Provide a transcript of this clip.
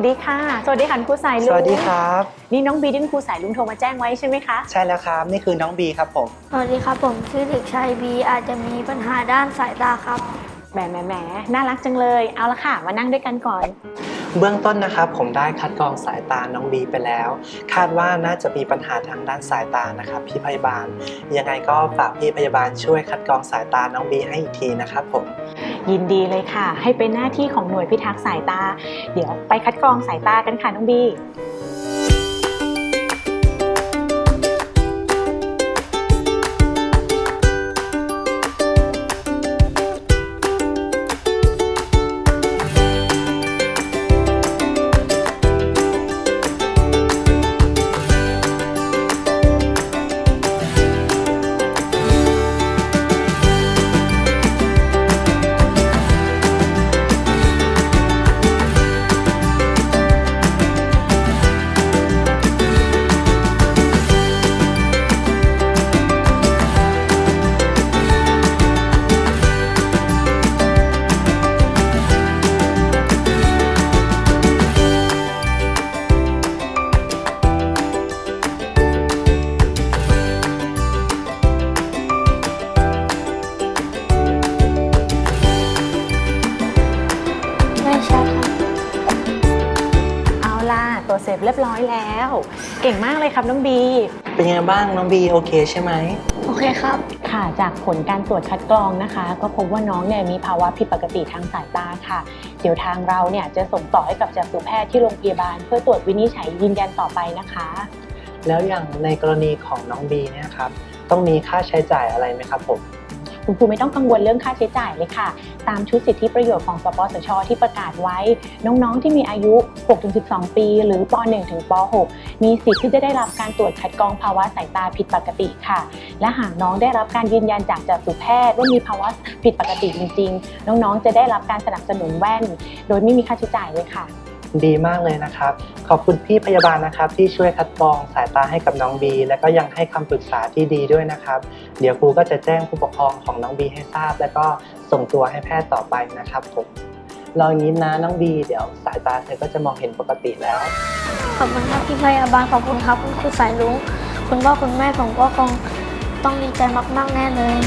วัสดีค่ะ สวัสดีค่ะครูสายลุงสวัสดีครับ นี่น้องบีที่ครูสายลุงโทรมาแจ้งไว้ใช่ไหมคะใช่แล้วครับ นี่คือน้องบีครับผม สวัสดีครับผมชื่อเด็กชายบีอาจจะมีปัญหาด้านสายตาครับแหมแหมแหมน่ารักจังเลย เอาละค่ะ มานั่งด้วยกันก่อน เบื้องต้นนะครับ ผมได้คัดกรองสายตาน้องบีไปแล้ว คาดว่าน่าจะมีปัญหาทางด้านสายตานะครับพี่พยาบาล ยังไงก็ฝากพี่พยาบาลช่วยคัดกรองสายตาน้องบีให้อีกทีนะครับผม ยินดีเลยค่ะ ให้เป็นหน้าที่ของหน่วยพิทักษ์สายตา เดี๋ยวไปคัดกรองสายตากันค่ะน้องบี ตัวเสร็จเรียบร้อยแล้ว เก่งมากเลยครับน้องบี เป็นยังไงบ้างน้องบีโอเคใช่ไหม โอเคครับ ค่ะจากผลการตรวจคัดกรองนะคะ ก็พบว่าน้องเนี่ยมีภาวะผิดปกติทางสายตาค่ะ เดี๋ยวทางเราเนี่ยจะส่งต่อให้กับจักษุแพทย์ที่โรงพยาบาล เพื่อตรวจวินิจฉัยยืนยันต่อไปนะคะ แล้วอย่างในกรณีของน้องบีเนี่ยครับต้องมีค่าใช้จ่ายอะไรไหมครับผม คุณครูไม่ต้องกังวลเรื่องค่าใช้จ่ายเลยค่ะ ตามชุดสิทธิประโยชน์ของสปสช ที่ประกาศไว้ น้องๆ ที่มีอายุ 6-12 ปี หรือป .1 ถึงป .6 มีสิทธิ์ที่จะได้รับการตรวจคัดกรองภาวะสายตาผิดปกติค่ะ และหากน้องได้รับการยืนยันจากจักษุแพทย์ว่ามีภาวะผิดปกติจริง ๆ น้องๆ จะได้รับการสนับสนุนแว่น โดยไม่มีค่าใช้จ่ายเลยค่ะ ดีมากเลยนะครับ ขอบคุณพี่พยาบาลนะครับ ที่ช่วยคัดกรองสายตาให้กับน้องบี และก็ยังให้คำปรึกษาที่ดีด้วยนะครับ เดี๋ยวครูก็จะแจ้งผู้ปกครองของน้องบีให้ทราบ แล้วก็ส่งตัวให้แพทย์ต่อไปนะครับผมรอยนี้นะน้องบีเดี๋ยวสายตาเธอก็จะมองเห็นปกติแล้ว ขอบคุณครับพี่พยาบาลขอบคุณครับคุณครูสายลุงคุณพ่อคุณแม่ผมก็คงต้องดีใจมากๆแน่เลย